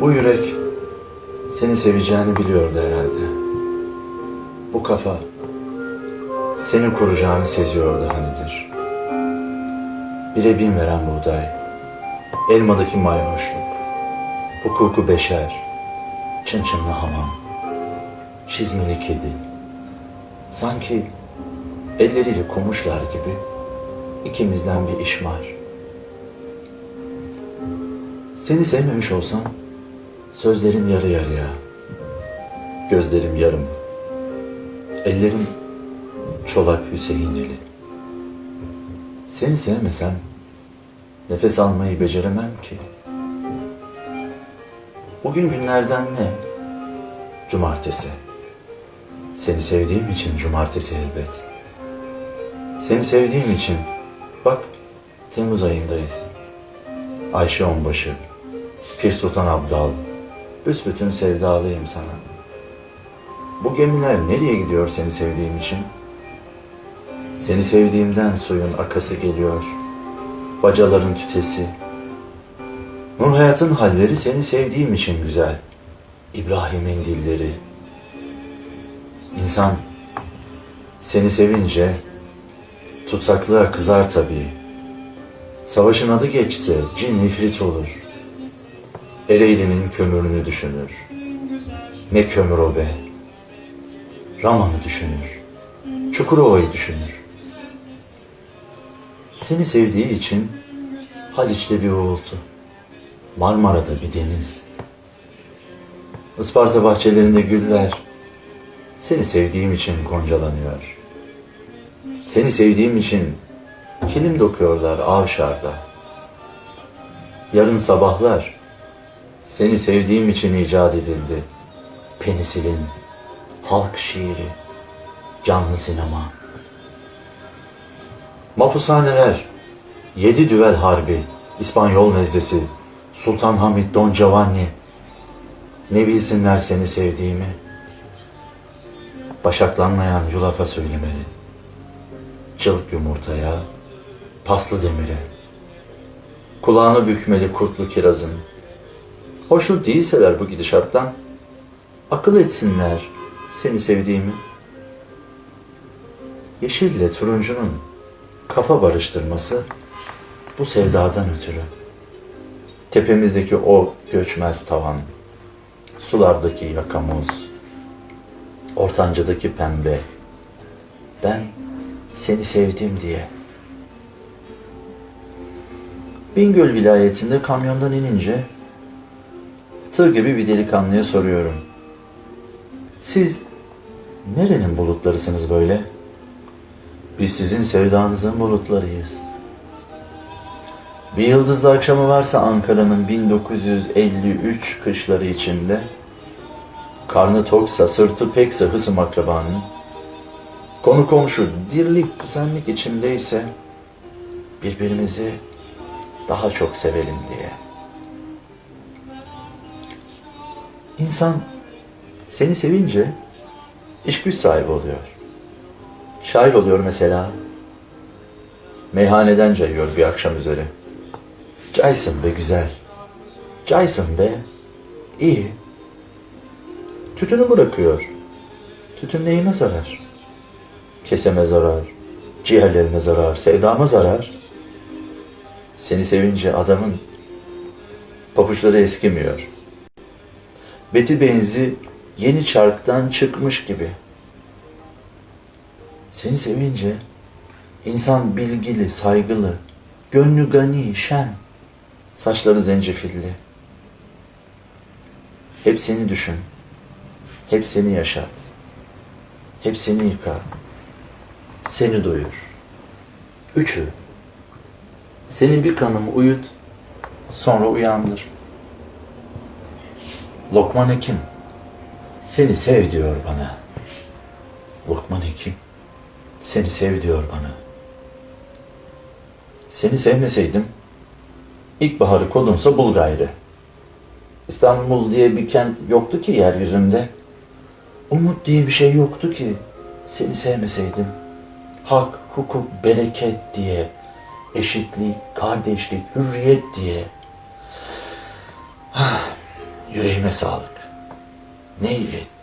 Bu yürek seni seveceğini biliyordu herhalde. Bu kafa seni koruyacağını seziyordu hanidir. Bire bin veren buğday, elmadaki mayhoşluk, hukuku beşer, çın çınlı hamam, çizmeli kedi. Sanki elleriyle komuşlar gibi ikimizden bir iş var. Seni sevmemiş olsam sözlerim yarı yarıya, gözlerim yarım, ellerim çolak Hüseyineli. Seni sevmesem nefes almayı beceremem ki. Bugün günlerden ne? Cumartesi. Seni sevdiğim için cumartesi elbet. Seni sevdiğim için bak Temmuz ayındayız. Ayşe Onbaşı, Pir Sultan Abdal, büsbütün sevdalıyım sana. Bu gemiler nereye gidiyor seni sevdiğim için? Seni sevdiğimden suyun akası geliyor, bacaların tütesi. Nur hayatın halleri seni sevdiğim için güzel. İbrahim'in dilleri. İnsan seni sevince tutsaklığa kızar tabii. Savaşın adı geçse cin ifrit olur. Ereğli'nin kömürünü düşünür. Ne kömür o be. Rama'nı düşünür. Çukurova'yı düşünür. Seni sevdiği için Haliç'te bir uğultu. Marmara'da bir deniz. Isparta bahçelerinde güller. Seni sevdiğim için goncalanıyor. Seni sevdiğim için kilim dokuyorlar Avşar'da. Yarın sabahlar seni sevdiğim için icat edildi. Penisilin, halk şiiri, canlı sinema. Mapushaneler, yedi düvel harbi, İspanyol nezdesi, Sultan Hamid Don Giovanni. Ne bilsinler seni sevdiğimi. Başaklanmayan yulafa söylemeli. Çılık yumurtaya, paslı demire. Kulağını bükmeli kurtlu kirazın. Hoşnut değilseler bu gidişattan, akıl etsinler seni sevdiğimi. Yeşille turuncunun kafa barıştırması bu sevdadan ötürü. Tepemizdeki o göçmez tavan, sulardaki yakamoz, ortancadaki pembe. Ben seni sevdim diye. Bingöl vilayetinde kamyondan inince tığ gibi bir delikanlıya soruyorum. Siz nerenin bulutlarısınız böyle? Biz sizin sevdanızın bulutlarıyız. Bir yıldızlı akşamı varsa Ankara'nın 1953 kışları içinde, karnı toksa, sırtı pekse hısım akrabanın, konu komşu dirlik düzenlik içindeyse, birbirimizi daha çok sevelim diye. İnsan seni sevince iş güç sahibi oluyor. Şair oluyor mesela. Meyhaneden cayıyor bir akşam üzeri. Caysın be güzel. Caysın be. İyi. Tütünü bırakıyor. Tütün neyime zarar? Keseme zarar. Ciğerlerime zarar. Sevdama zarar. Seni sevince adamın papuçları eskimiyor. Beti benzi yeni çarktan çıkmış gibi. Seni sevince insan bilgili, saygılı, gönlü gani, şen, saçları zencefilli. Hep seni düşün, hep seni yaşat, hep seni yıka, seni doyur. Üçü, senin bir kanımı uyut, sonra uyandır. Lokman Hekim, seni sev diyor bana. Lokman Hekim, seni sev diyor bana. Seni sevmeseydim, ilkbaharı kolunsa bul gayrı. İstanbul diye bir kent yoktu ki yeryüzünde. Umut diye bir şey yoktu ki seni sevmeseydim. Hak, hukuk, bereket diye, eşitlik, kardeşlik, hürriyet diye. Yüreğime sağlık. Ne iyi ettin.